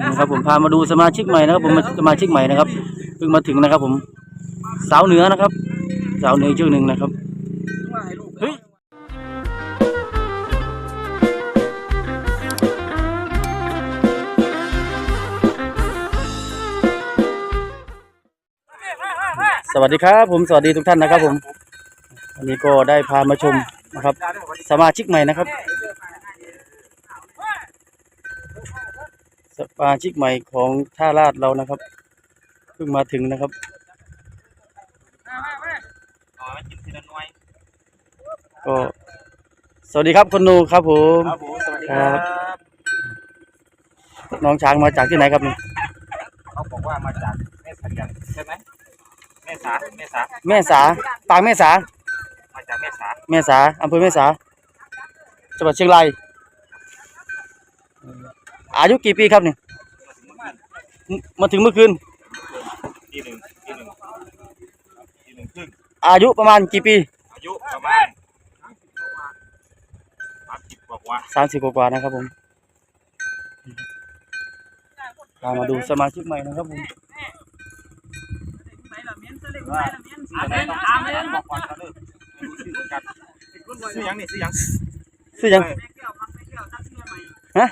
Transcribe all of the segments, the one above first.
นะครับผมพามาดูสมาชิกใหม่นะครับผมสมาชิกใหม่นะครับเพิ่งมาถึงนะครับ ผมสาวเหนือนะครับ สาวเหนืออีกชื่อหนึ่งนะครับเฮ้ยสวัสดีครับ ผมสวัสดีทุกท่านนะครับ ผมวันนี้ก็ได้พามาชมนะครับ สมาชิกใหม่นะครับ สมาชิกใหม่ของท่าลาดเรานะครับเพิ่งมาถึงนะครับก็สวัสดีครับคุณนูครับผมครับผมสวัสดีคครัรับบน้องช้างมาจากที่ไหนครับนี่เขาบอกว่ามาจากแม่สันยังใช่ไหมแม่สาแม่สาแม่สาปางแม่สามาจากแม่สาแม่สาอำเภอแม่สาจังหวัดเชียงราย อายุกี่ปีครับนี่มาถึงเมื่อคืนทีหนึ่งทีหนึ่งทีหนึ่งครึ่งอายุประมาณกี่ปี อายุประมาณสามสิบกว่าสามสิบกว่าๆนะครับผมพามาดูสมาชิกใหม่นะครับผมว่าอะไรต้องถามเลยบอกก่อนเขาเลยซื้อยังนี่ซื้อยังชื่อยังฮะ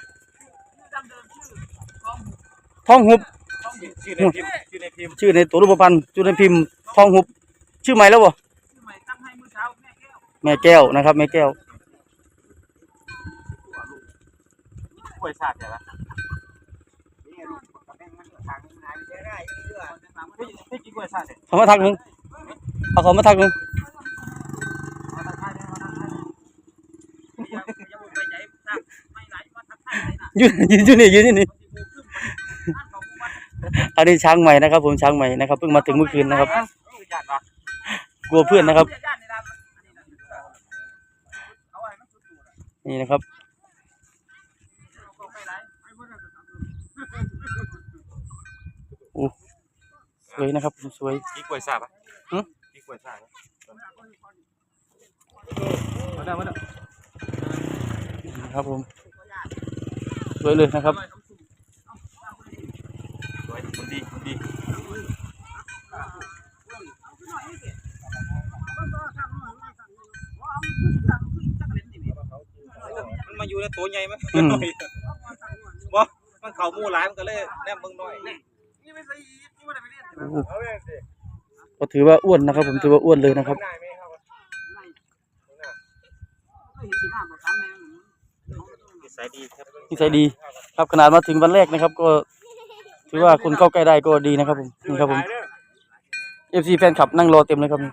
ทองหุบ ชื่อในพิมพ์ชื่อในพิมพ์ชื่อในตัวรูปพันธ์ชื่อในพิมพ์ทองหุบ ชื่อใหม่แล้วบ่แม่แก้วนะครับแม่แก้วกล้วยชาติใช่ไหมไม่กินกล้วยชาติเลยเขามาทักมึงเอาเขามาทักมึงยืนยืนอยู่นี่ยืนอยู่นี่ อันนี้ช้างใหม่นะครับ ผมช้างใหม่นะครับเพิ่งมาถึงเมื่อคืนนะครับซื้อญาติปะกลัวเพื่อนนะครับ นี่นะครับโอ้สวยนะครับสวยกินกล้วยชาติปะหึกินกล้วยชาติปะมาได้มาได้นะครับผมสวยเลยนะครับ สวยคนดีคนดี มันมาอยู่ในตัวใหญ่ไหมอืม บ่มันเข่าหมู่หลายมันก็เลยแนบมึงหน่อยก็ถือว่าอ้วนนะครับ ผมถือว่าอ้วนเลยนะครับ นิสัยดีครับนิสัยดี ครับขนาดมาถึงวันแรกนะครับ ก็ ถือว่าคนเข้าใกล้ได้ก็ดีนะครับ ผมนี่ครับผมเอฟซีแฟนคลับนั่งรอเต็มเลยครับนี่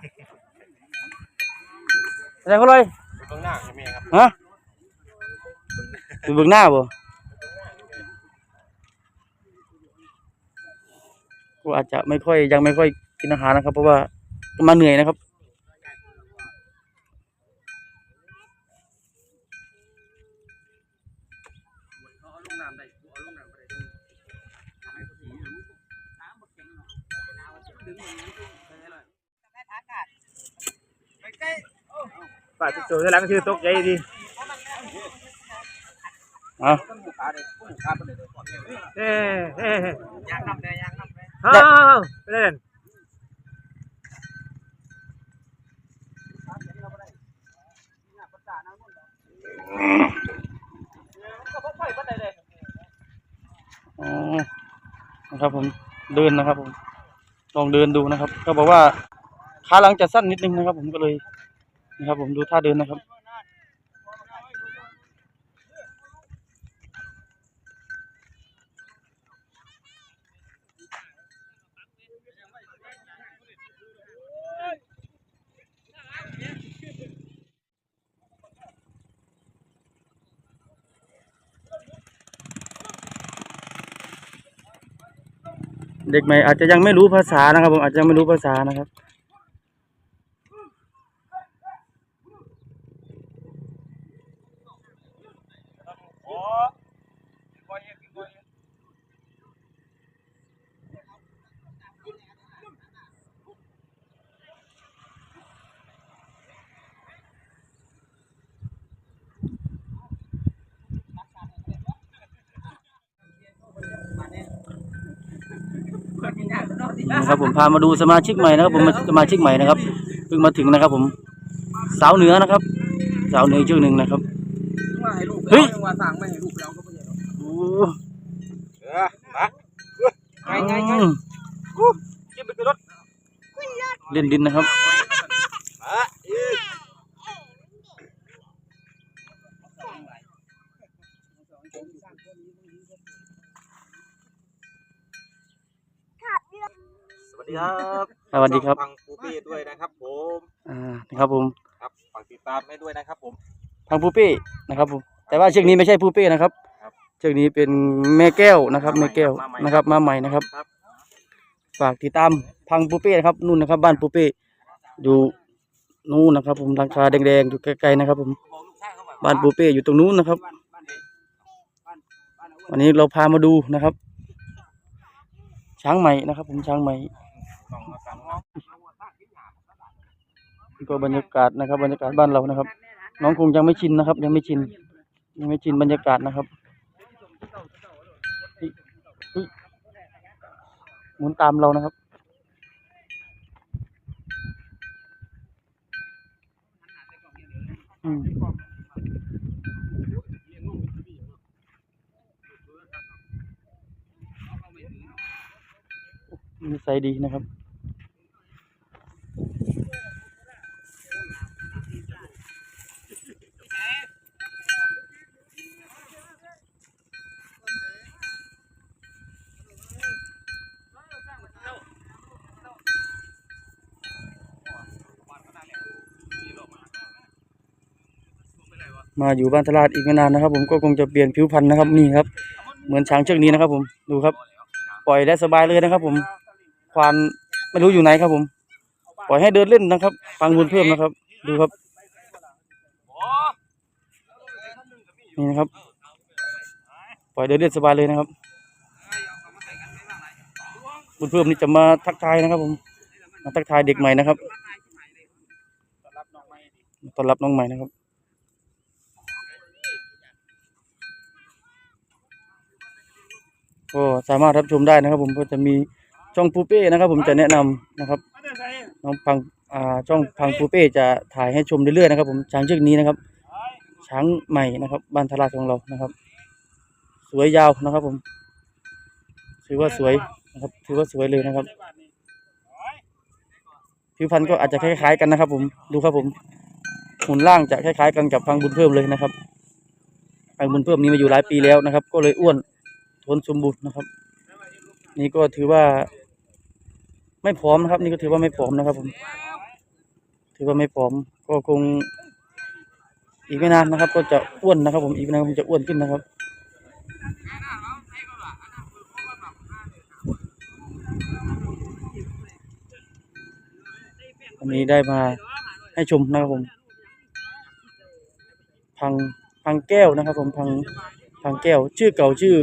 อะไรเขาเลยตรงหน้าใช่ไหมครับฮะ อยู่เบื้องหน้าบ่ก็อาจจะไม่ค่อยยังไม่ค่อยกินอาหารนะครับ เพราะว่ามาเหนื่อยนะครับฝ่ายติดตัวหลังชื่อตกใจดี อะเฮ้เฮ้ยางน้ำเลยยางน้ำเลยได้อ้าเล่นอ๋อนะครับผมเดินนะครับผมลองเดินดูนะครับ ก็บอกว่าขาหลังจะสั้นนิดนึงนะครับ ผมก็เลยนะครับ ผมดูท่าเดินนะครับ เด็กใหม่อาจจะยังไม่รู้ภาษานะครับผมอาจจะยังไม่รู้ภาษานะครับ นะครับผมพามาดูสมาชิกใหม่นะครับผมสมาชิกใหม่นะครับเพิ่งมาถึงนะครับ ผมสาวเหนือนะครับ สาวเหนืออีกชื่อหนึ่งนะครับมาให้ลูกเฮ้ยยังว่าสั่งไม่ให้ลูกแล้วก็ไม่ใช่หรอกโอ้เออมาไงไงไงอืมกินไปขึ้นรถเล่นดินนะครับ วัสดีครับสวัสดีครับ ฟังปูปี้ด้วยนะครับ ผมอ่านะครับผมครับฝากติดตามให้ด้วยนะครับ ผมทางปูเป้นะครับผมแต่ว่าเชือกนี้ไม่ใช่ปูเป้นะครับครับเชือกนี้เป็นแม่แก้วนะครับแม่แก้วมาใหม่นะครับ มาใหม่นะครับครับฝากติดตามพังปูเป้นะครับนู่นนะครับ บ้านปูเป้อยู่นู่นนะครับ ผมหลังคาแดงๆอยู่ไกลๆนะครับ ผมบ้านปูเป้อยู่ตรงนู้นนะครับ วันนี้เราพามาดูนะครับ ช้างใหม่นะครับ ผมช้างใหม่นี่ ก็บรรยากาศนะครับ บรรยากาศบ้านเรานะครับ น้องคงยังไม่ชินนะครับ ยังไม่ชิน ยังไม่ชินบรรยากาศนะครับหมุนตามเรานะครับอืมนิสัยดีนะครับ มาอยู่บ้านตลาดอีกไม่นานนะครับ ผมก็คงจะเปลี่ยนผิวพรรณนะครับนี่ครับ เหมือนช้างเชือกนี้นะครับ ผมดูครับ ปล่อยได้สบายเลยนะครับ ผมควานไม่รู้อยู่ไหนครับ ผม ปล่อยให้เดินเล่นนะครับฟังบุญเพิ่มนะครับ ดูครับนี่นะครับ ปล่อยเดินเล่นสบายเลยนะครับบุญเพิ่มนี่จะมาทักทายนะครับ ผม มาทักทายเด็กใหม่นะครับต้อนรับน้องใหม่นะครับ ก็สามารถรับชมได้นะครับ ผมก็จะมีช่องปูเป้นะครับ ผมจะแนะนำนะครับน้องพังอ่าช่องพังปูเป้จะถ่ายให้ชมเรื่อยๆนะครับ ผมช้างเชือกนี้นะครับ ช้างใหม่นะครับบ้านทลาของเรานะครับ สวยยาวนะครับ ผมถือว่าสวยนะครับถือว่าสวยเลยนะครับผิวพรรณก็อาจจะคล้ายๆกันนะครับ ผมดูครับผมหุ่นล่างจะคล้ายๆ กันกับพังบุญเพิ่มเลยนะครับพังบุญเพิ่มนี้มาอยู่หลายปีแล้วนะครับ ก็เลยอ้วน ทนสมบูรณ์นะครับ นี่ก็ถือว่า ไม่ผอมนะครับ นี่ก็ถือว่าไม่ผอมนะครับ ผม ถือว่าไม่ผอม ก็คง อีกไม่นานนะครับ ก็จะอ้วนนะครับ ผมอีกไม่นานคงจะอ้วนขึ้นนะครับวันนี้ได้มาให้ชมนะครับผม พังพังแก้วนะครับ ผมพังพังแก้ว ชื่อเก่าชื่อ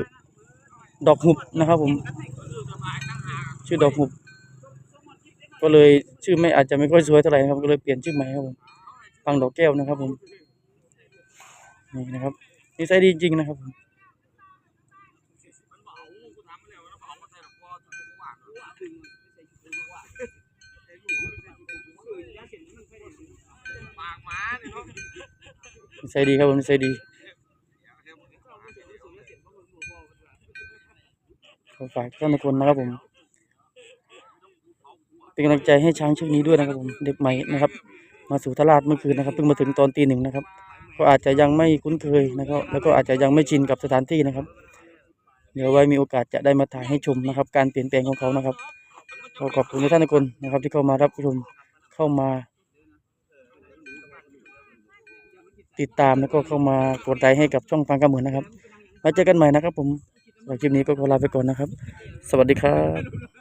ดอกหุบนะครับผม ชื่อดอกหุบ ก็เลยชื่อไม่อาจจะไม่ค่อยสวยเท่าไหร่นะครับ ก็เลยเปลี่ยนชื่อใหม่ครับผมพังดอกแก้วนะครับผมนี่นะครับนิสัยดีจริงนะครับผมนิสัยดีครับผมนิสัยดี ฝากท่านทุกคนนะครับผม เป็นกำลังใจให้ช้างเชือกนี้ด้วยนะครับผม เด็กใหม่นะครับ มาสู่ตลาดเมื่อคืนนะครับเพิ่งมาถึงตอนตีหนึ่งนะครับ ก็อาจจะยังไม่คุ้นเคยนะครับ แล้วก็อาจจะยังไม่ชินกับสถานที่นะครับ เดี๋ยวไว้มีโอกาสจะได้มาถ่ายให้ชมนะครับ การเปลี่ยนแปลงของเขานะครับขอขอบคุณทุกท่านทุกคนนะครับ ที่เข้ามารับชมเข้ามา ติดตามแล้วก็เข้ามากดไลค์ให้กับช่องฟังกระเหมือนนะครับมาเจอกันใหม่นะครับผม สำหรับคลิปนี้ก็ขอลาไปก่อนนะครับ สวัสดีครับ